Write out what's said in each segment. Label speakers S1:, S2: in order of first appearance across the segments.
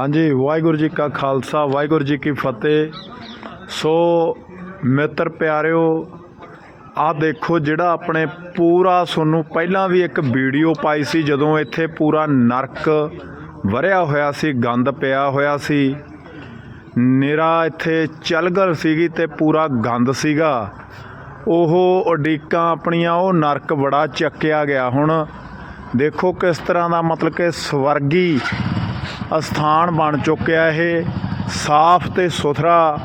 S1: ਹਾਂਜੀ, ਵਾਹਿਗੁਰੂ ਜੀ ਕਾ ਖਾਲਸਾ, ਵਾਹਿਗੁਰੂ ਜੀ ਕੀ ਫਤਿਹ। ਸੋ ਮਿੱਤਰ ਪਿਆਰਿਓ ਆ ਦੇਖੋ ਜਿਹੜਾ ਆਪਣੇ ਪੂਰਾ ਤੁਹਾਨੂੰ ਪਹਿਲਾਂ ਵੀ ਇੱਕ ਵੀਡੀਓ ਪਾਈ ਸੀ ਜਦੋਂ ਇੱਥੇ ਪੂਰਾ ਨਰਕ ਵਰਿਆ ਹੋਇਆ ਸੀ, ਗੰਦ ਪਿਆ ਹੋਇਆ ਸੀ। ਨਿਰਾ ਇੱਥੇ ਚਲਗਲ ਸੀਗੀ ਤੇ ਪੂਰਾ ਗੰਦ ਸੀਗਾ। ਉਹ ਉਡੀਕਾਂ ਆਪਣੀਆਂ, ਉਹ ਨਰਕ ਬੜਾ ਚੱਕਿਆ ਗਿਆ ਹੁਣ। ਦੇਖੋ ਕਿਸ ਤਰ੍ਹਾਂ ਦਾ ਮਤਲਬ ਕਿ ਸਵਰਗੀ ਅਸਥਾਨ ਬਣ ਚੁੱਕਿਆ ਇਹ। ਸਾਫ਼ ਤੇ ਸੁਥਰਾ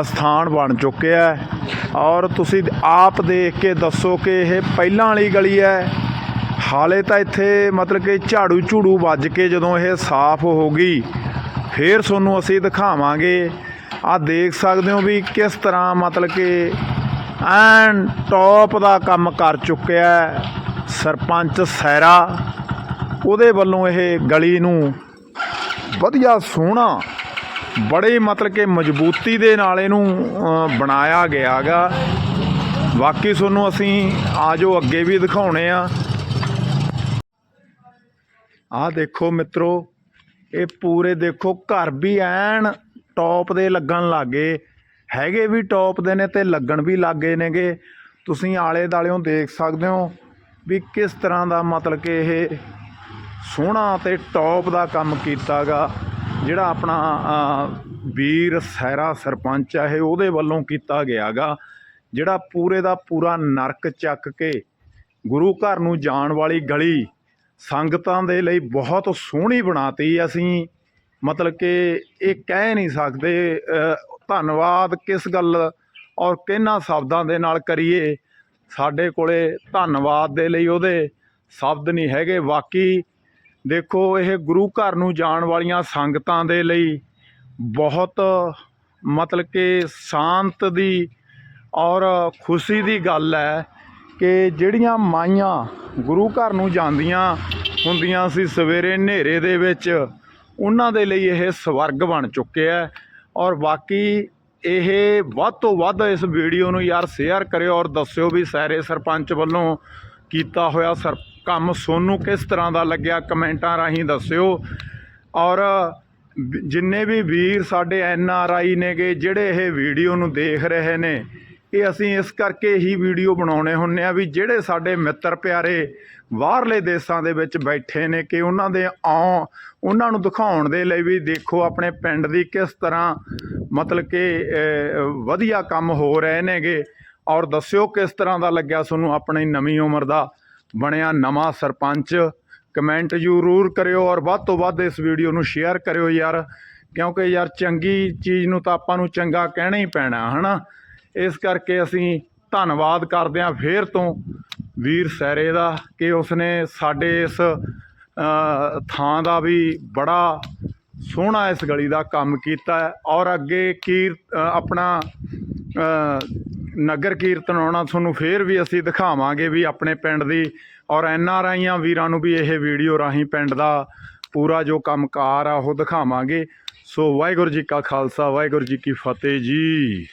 S1: ਅਸਥਾਨ ਬਣ ਚੁੱਕਿਆ ਔਰ ਤੁਸੀਂ ਆਪ ਦੇਖ ਕੇ ਦੱਸੋ ਕਿ ਇਹ ਪਹਿਲਾਂ ਵਾਲੀ ਗਲੀ ਹੈ। ਹਾਲੇ ਤਾਂ ਇੱਥੇ ਮਤਲਬ ਕਿ ਝਾੜੂ ਝੂੜੂ ਵੱਜ ਕੇ ਜਦੋਂ ਇਹ ਸਾਫ਼ ਹੋ ਗਈ, ਫੇਰ ਤੁਹਾਨੂੰ ਅਸੀਂ ਦਿਖਾਵਾਂਗੇ। ਆ ਦੇਖ ਸਕਦੇ ਹੋ ਵੀ ਕਿਸ ਤਰ੍ਹਾਂ ਮਤਲਬ ਕਿ ਐਨ ਟੌਪ ਦਾ ਕੰਮ ਕਰ ਚੁੱਕਿਆ ਸਰਪੰਚ ਸੈਰਾ ਉਹਦੇ ਵੱਲੋਂ ਇਹ ਗਲੀ ਨੂੰ ਵਧੀਆ ਸੋਹਣਾ ਬੜੇ ਮਤਲਬ ਕਿ ਮਜ਼ਬੂਤੀ ਦੇ ਨਾਲ ਇਹਨੂੰ ਅ, ਬਣਾਇਆ ਗਿਆਗਾ। ਬਾਕੀ ਤੁਹਾਨੂੰ ਅਸੀਂ ਆਜੋ ਅੱਗੇ ਵੀ ਦਿਖਾਉਣੇ ਆ। ਆਹ ਦੇਖੋ ਮਿੱਤਰੋ ਇਹ ਪੂਰੇ ਦੇਖੋ ਘਰ ਵੀ ਐਨ ਟੌਪ ਦੇ ਲੱਗਣ ਲੱਗੇ। ਹੈਗੇ ਵੀ ਟੌਪ ਦੇ ਨੇ ਤੇ ਲੱਗਣ ਵੀ ਲੱਗੇ ਨੇਗੇ। ਤੁਸੀਂ ਆਲੇ ਦਾਲਿਓਂ ਦੇਖ ਸਕਦੇ ਹੋ ਵੀ ਕਿਸ ਤਰ੍ਹਾਂ ਦਾ ਮਤਲਬ ਕਿ ਇਹ ਸੋਹਣਾ ਤੇ ਟੌਪ ਦਾ ਕੰਮ ਕੀਤਾਗਾ, ਜਿਹੜਾ ਆਪਣਾ ਵੀਰ ਸੈਰਾ ਸਰਪੰਚ ਆ, ਇਹ ਉਹਦੇ ਵੱਲੋਂ ਕੀਤਾ ਗਿਆਗਾ, ਜਿਹੜਾ ਪੂਰੇ ਦਾ ਪੂਰਾ ਨਰਕ ਚੱਕ ਕੇ ਗੁਰੂ ਘਰ ਨੂੰ ਜਾਣ ਵਾਲੀ ਗਲੀ ਸੰਗਤਾਂ ਦੇ ਲਈ ਬਹੁਤ ਸੋਹਣੀ ਬਣਾਤੀ ਅਸੀਂ। ਮਤਲਬ ਕਿ ਇਹ ਕਹਿ ਨਹੀਂ ਸਕਦੇ ਧੰਨਵਾਦ ਕਿਸ ਗੱਲ ਔਰ ਕਿਹਨਾਂ ਸ਼ਬਦਾਂ ਦੇ ਨਾਲ ਕਰੀਏ। ਸਾਡੇ ਕੋਲੇ ਧੰਨਵਾਦ ਦੇ ਲਈ ਉਹਦੇ ਸ਼ਬਦ ਨਹੀਂ ਹੈਗੇ, ਬਾਕੀ ਦੇਖੋ, ਇਹ ਗੁਰੂ ਘਰ ਨੂੰ ਜਾਣ ਵਾਲੀਆਂ ਸੰਗਤਾਂ ਦੇ ਲਈ ਬਹੁਤ ਮਤਲਬ ਕਿ ਸ਼ਾਂਤ ਦੀ ਔਰ ਖੁਸ਼ੀ ਦੀ ਗੱਲ ਹੈ ਕਿ ਜਿਹੜੀਆਂ ਮਾਈਆਂ ਗੁਰੂ ਘਰ ਨੂੰ ਜਾਂਦੀਆਂ ਹੁੰਦੀਆਂ ਸੀ ਸਵੇਰੇ ਹਨੇਰੇ ਦੇ ਵਿੱਚ, ਉਹਨਾਂ ਦੇ ਲਈ ਇਹ ਸਵਰਗ ਬਣ ਚੁੱਕਿਆ ਹੈ। ਔਰ ਬਾਕੀ ਇਹ ਵੱਧ ਤੋਂ ਵੱਧ ਇਸ ਵੀਡੀਓ ਨੂੰ ਯਾਰ ਸ਼ੇਅਰ ਕਰਿਓ ਔਰ ਦੱਸਿਓ ਵੀ ਸਾਰੇ ਸਰਪੰਚ ਵੱਲੋਂ ਕੀਤਾ ਹੋਇਆ ਸਰ ਕੰਮ ਸੋਨੂੰ ਕਿਸ ਤਰ੍ਹਾਂ ਦਾ ਲੱਗਿਆ ਕਮੈਂਟਾਂ ਰਾਹੀਂ ਦੱਸਿਓ। ਔਰ ਜਿੰਨੇ ਵੀ ਵੀਰ ਸਾਡੇ ਐਨ ਆਰ ਆਈ ਨੇਗੇ, ਜਿਹੜੇ ਇਹ ਵੀਡੀਓ ਨੂੰ ਦੇਖ ਰਹੇ ਨੇ, ਇਹ ਅਸੀਂ ਇਸ ਕਰਕੇ ਹੀ ਵੀਡੀਓ ਬਣਾਉਣੇ ਹੁੰਨੇ ਆ ਵੀ ਜਿਹੜੇ ਸਾਡੇ ਮਿੱਤਰ ਪਿਆਰੇ ਬਾਹਰਲੇ ਦੇਸ਼ਾਂ ਦੇ ਵਿੱਚ ਬੈਠੇ ਨੇ ਕਿ ਉਹਨਾਂ ਦੇ ਆਉ ਉਹਨਾਂ ਨੂੰ ਦਿਖਾਉਣ ਦੇ ਲਈ ਵੀ ਦੇਖੋ ਆਪਣੇ ਪਿੰਡ ਦੀ ਕਿਸ ਤਰ੍ਹਾਂ ਮਤਲਬ ਕਿ ਵਧੀਆ ਕੰਮ ਹੋ ਰਹੇ ਨੇਗੇ। ਔਰ ਦੱਸਿਓ ਕਿਸ ਤਰ੍ਹਾਂ ਦਾ ਲੱਗਿਆ ਤੁਹਾਨੂੰ ਆਪਣੀ ਨਵੀਂ ਉਮਰ ਦਾ। ਬਣਿਆ ਨਵਾਂ ਸਰਪੰਚ। ਕਮੈਂਟ ਜ਼ਰੂਰ ਕਰਿਓ ਔਰ ਵੱਧ ਤੋਂ ਵੱਧ ਇਸ ਵੀਡੀਓ ਨੂੰ ਸ਼ੇਅਰ ਕਰਿਓ ਯਾਰ, ਕਿਉਂਕਿ ਯਾਰ ਚੰਗੀ ਚੀਜ਼ ਨੂੰ ਤਾਂ ਆਪਾਂ ਨੂੰ ਚੰਗਾ ਕਹਿਣਾ ਹੀ ਪੈਣਾ, ਹਨਾ? ਇਸ ਕਰਕੇ ਅਸੀਂ ਧੰਨਵਾਦ ਕਰਦੇ ਹਾਂ ਫੇਰ ਤੋਂ ਵੀਰ ਸੈਰੇ ਦਾ ਕਿ ਉਸਨੇ ਸਾਡੇ ਇਸ ਥਾਂ ਦਾ ਵੀ ਬੜਾ ਸੋਹਣਾ ਇਸ ਗਲੀ ਦਾ ਕੰਮ ਕੀਤਾ ਔਰ ਅੱਗੇ ਕੀਰ ਆਪਣਾ ਨਗਰ ਕੀਰਤਨ ਆਉਣਾ ਤੁਹਾਨੂੰ ਫੇਰ ਵੀ ਅਸੀਂ ਦਿਖਾਵਾਂਗੇ ਵੀ ਆਪਣੇ ਪਿੰਡ ਦੀ ਔਰ ਐਨ ਆਰ ਆਈਆਂ ਵੀਰਾਂ ਨੂੰ ਵੀ ਇਹ ਵੀਡੀਓ ਰਾਹੀਂ ਪਿੰਡ ਦਾ ਪੂਰਾ ਜੋ ਕੰਮਕਾਰ ਆ ਉਹ ਦਿਖਾਵਾਂਗੇ। ਸੋ ਵਾਹਿਗੁਰੂ ਜੀ ਕਾ ਖਾਲਸਾ, ਵਾਹਿਗੁਰੂ ਜੀ ਕੀ ਫਤਿਹ ਜੀ।